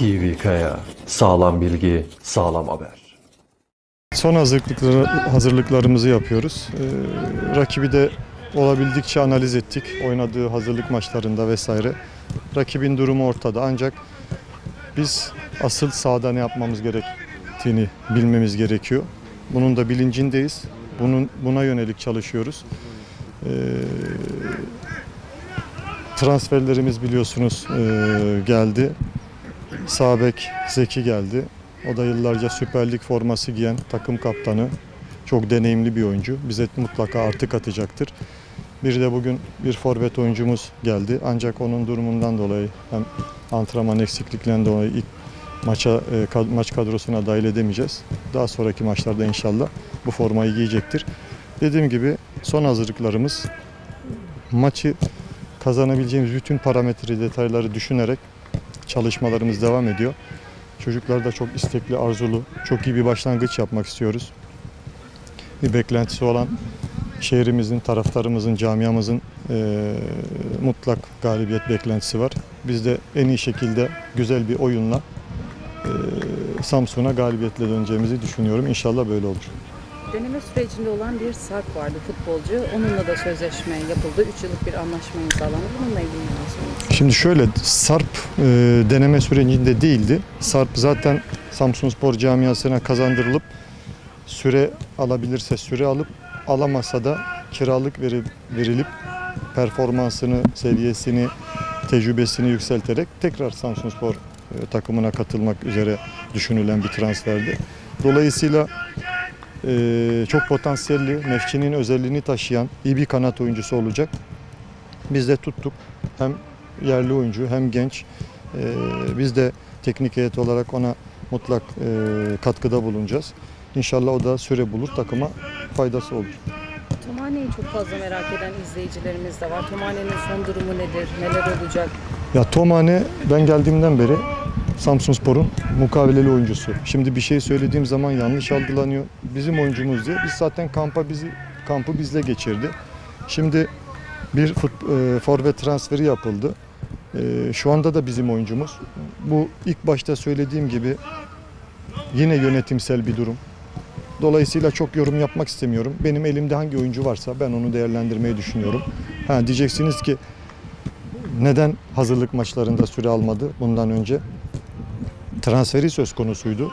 TV Kaya. Sağlam bilgi, sağlam haber. Son hazırlıkları, hazırlıklarımızı yapıyoruz. Ee, rakibi de olabildikçe analiz ettik. Oynadığı hazırlık maçlarında vesaire. Rakibin durumu ortada ancak biz asıl sahada ne yapmamız gerektiğini bilmemiz gerekiyor. Bunun da bilincindeyiz. Bunun buna yönelik çalışıyoruz. Ee, transferlerimiz biliyorsunuz e, geldi. Sabek Zeki geldi. O da yıllarca Süper Lig forması giyen takım kaptanı. Çok deneyimli bir oyuncu. Bize mutlaka artı katacaktır. Bir de bugün bir forvet oyuncumuz geldi. Ancak onun durumundan dolayı hem antrenman eksikliklerinden dolayı ilk maça e, maç kadrosuna dahil edemeyeceğiz. Daha sonraki maçlarda inşallah bu formayı giyecektir. Dediğim gibi son hazırlıklarımız maçı kazanabileceğimiz bütün parametre detayları düşünerek çalışmalarımız devam ediyor. Çocuklar da çok istekli, arzulu, çok iyi bir başlangıç yapmak istiyoruz. Bir beklentisi olan şehrimizin, taraftarımızın, camiamızın eee, mutlak galibiyet beklentisi var. Biz de en iyi şekilde güzel bir oyunla eee, Samsun'a galibiyetle döneceğimizi düşünüyorum. İnşallah böyle olur. Deneme sürecinde olan bir Sarp vardı futbolcu. Onunla da sözleşme yapıldı. 3 yıllık bir anlaşma imzalandı. Bununla ilgili söylemek Şimdi şöyle Sarp e, deneme sürecinde değildi. Sarp zaten Samsunspor camiasına kazandırılıp süre alabilirse süre alıp alamasa da kiralık verip, verilip performansını, seviyesini, tecrübesini yükselterek tekrar Samsunspor e, takımına katılmak üzere düşünülen bir transferdi. Dolayısıyla e, çok potansiyelli, mevkinin özelliğini taşıyan iyi bir kanat oyuncusu olacak. Biz de tuttuk. Hem yerli oyuncu hem genç. Ee, biz de teknik heyet olarak ona mutlak e, katkıda bulunacağız. İnşallah o da süre bulur, takıma faydası olur. Tomane'yi çok fazla merak eden izleyicilerimiz de var. Tomane'nin son durumu nedir? Neler olacak? Ya Tomane ben geldiğimden beri Samsunspor'un mukaveleli oyuncusu. Şimdi bir şey söylediğim zaman yanlış algılanıyor. Bizim oyuncumuz diye. Biz zaten kampa bizi kampı bizle geçirdi. Şimdi bir e, forvet transferi yapıldı. E, şu anda da bizim oyuncumuz. Bu ilk başta söylediğim gibi yine yönetimsel bir durum. Dolayısıyla çok yorum yapmak istemiyorum. Benim elimde hangi oyuncu varsa ben onu değerlendirmeyi düşünüyorum. Ha diyeceksiniz ki neden hazırlık maçlarında süre almadı bundan önce? Transferi söz konusuydu.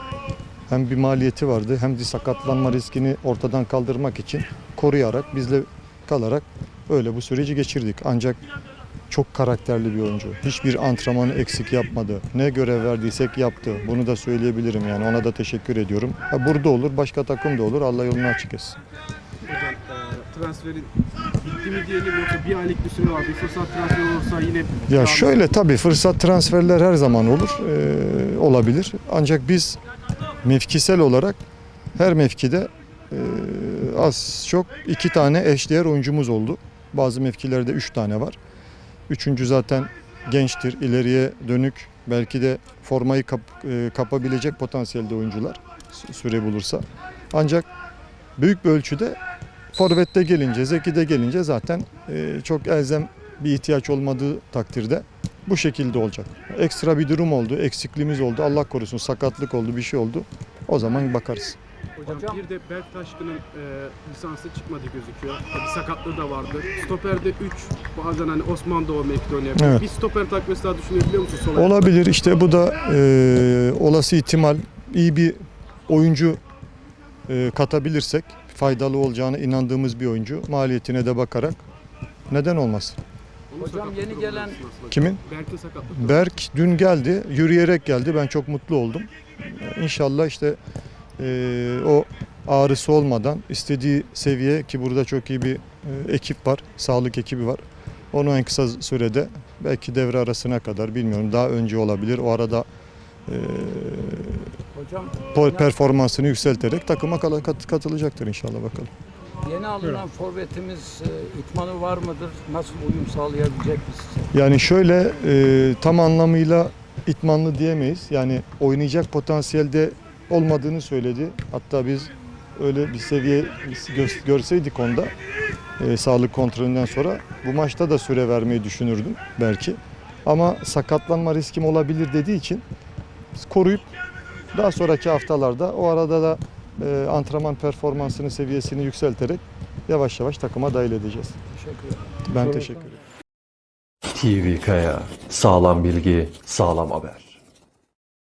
Hem bir maliyeti vardı hem de sakatlanma riskini ortadan kaldırmak için koruyarak bizle kalarak öyle bu süreci geçirdik. Ancak çok karakterli bir oyuncu. Hiçbir antrenmanı eksik yapmadı. Ne görev verdiysek yaptı. Bunu da söyleyebilirim yani. Ona da teşekkür ediyorum. Burada olur, başka takım da olur. Allah yolunu açık etsin. Hocam e, transferin bitti mi diyelim yoksa bir aylık bir süre var. Bir fırsat transferi olursa yine Ya şöyle tabii fırsat transferler her zaman olur, eee, olabilir. Ancak biz mevkisel olarak her mevkide eee, az çok iki tane eşdeğer oyuncumuz oldu. Bazı mevkilerde üç tane var. Üçüncü zaten gençtir, ileriye dönük belki de formayı kap- eee, kapabilecek potansiyelde oyuncular sü- süre bulursa. Ancak büyük bir ölçüde Forvet'te gelince, Zeki'de gelince zaten eee, çok elzem bir ihtiyaç olmadığı takdirde bu şekilde olacak. Ekstra bir durum oldu, eksikliğimiz oldu. Allah korusun sakatlık oldu, bir şey oldu. O zaman bakarız. hocam, bir de Berk Taşkın'ın e, lisansı çıkmadı gözüküyor. E, bir sakatlığı da vardı. Stoperde 3 bazen hani Osman Doğu mevkide oynayabilir. Evet. Bir stoper takviyesi daha düşünebiliyor musun? Sol? Olabilir işte bu da eee, olası ihtimal iyi bir oyuncu eee, katabilirsek faydalı olacağına inandığımız bir oyuncu. Maliyetine de bakarak neden olmasın? Hocam yeni gelen-. Kimin? Berk'in. Berk dün geldi, yürüyerek geldi. Ben çok mutlu oldum. İnşallah işte eee, o ağrısı olmadan istediği seviye ki burada çok iyi bir e, ekip var, sağlık ekibi var. Onu en kısa sürede belki devre arasına kadar bilmiyorum daha önce olabilir. O arada eee, Hocam po- performansını yükselterek takıma kat- katılacaktır inşallah bakalım. yeni alınan forvetimiz e, itmanı var mıdır? Nasıl uyum sağlayabilecek mi size? Yani şöyle e, tam anlamıyla itmanlı diyemeyiz. Yani oynayacak potansiyelde olmadığını söyledi. Hatta biz öyle bir seviye gö- görseydik onda e, sağlık kontrolünden sonra bu maçta da süre vermeyi düşünürdüm belki. Ama sakatlanma riskim olabilir dediği için koruyup daha sonraki haftalarda o arada da e, antrenman performansını seviyesini yükselterek yavaş yavaş takıma dahil edeceğiz. Teşekkür ederim. Ben teşekkür ederim. TV Kaya, sağlam bilgi, sağlam haber.